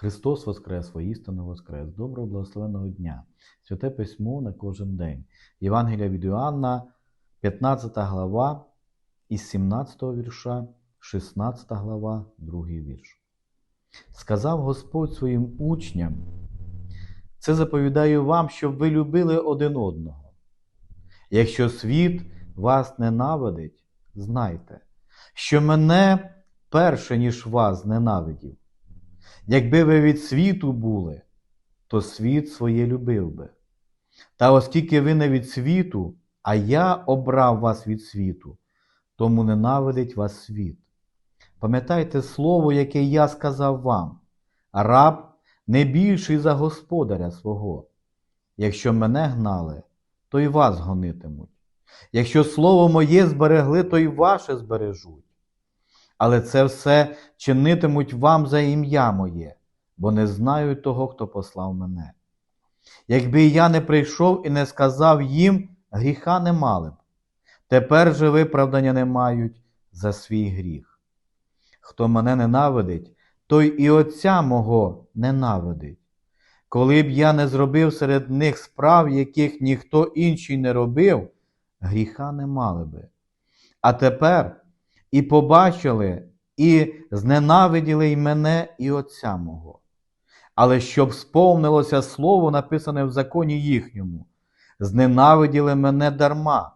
Христос Воскрес, воістину Воскрес, доброго благословенного дня, святе письмо на кожен день. Євангелія від Іоанна, 15 глава, із 17 вірша, 16 глава, 2 вірш. Сказав Господь своїм учням, це заповідаю вам, щоб ви любили один одного. Якщо світ вас ненавидить, знайте, що мене перше, ніж вас ненавидів. Якби ви від світу були, то світ своє любив би. Та оскільки ви не від світу, а я обрав вас від світу, тому ненавидить вас світ. Пам'ятайте слово, яке я сказав вам, раб не більший за господаря свого. Якщо мене гнали, то й вас гонитимуть. Якщо слово моє зберегли, то й ваше збережуть. Але це все чинитимуть вам за ім'я моє, бо не знають того, хто послав мене. Якби я не прийшов і не сказав їм, гріха не мали б. Тепер же виправдання не мають за свій гріх. Хто мене ненавидить, той і Отця мого ненавидить. Коли б я не зробив серед них справ, яких ніхто інший не робив, гріха не мали би. А тепер і побачили, і зненавиділи й мене, і Отця мого. Але щоб сповнилося слово, написане в законі їхньому, зненавиділи мене дарма.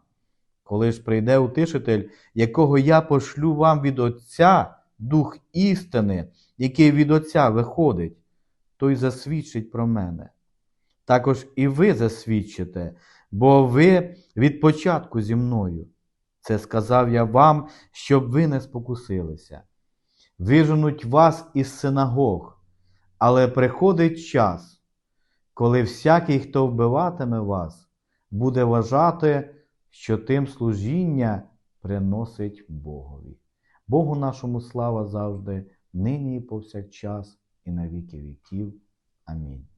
Коли ж прийде утишитель, якого я пошлю вам від Отця, Дух істини, який від Отця виходить, той засвідчить про мене. Також і ви засвідчите, бо ви від початку зі мною. Це сказав я вам, щоб ви не спокусилися. Виженуть вас із синагог, але приходить час, коли всякий, хто вбиватиме вас, буде вважати, що тим служіння приносить Богові. Богу нашому слава завжди, нині і повсякчас, і на віки віків. Амінь.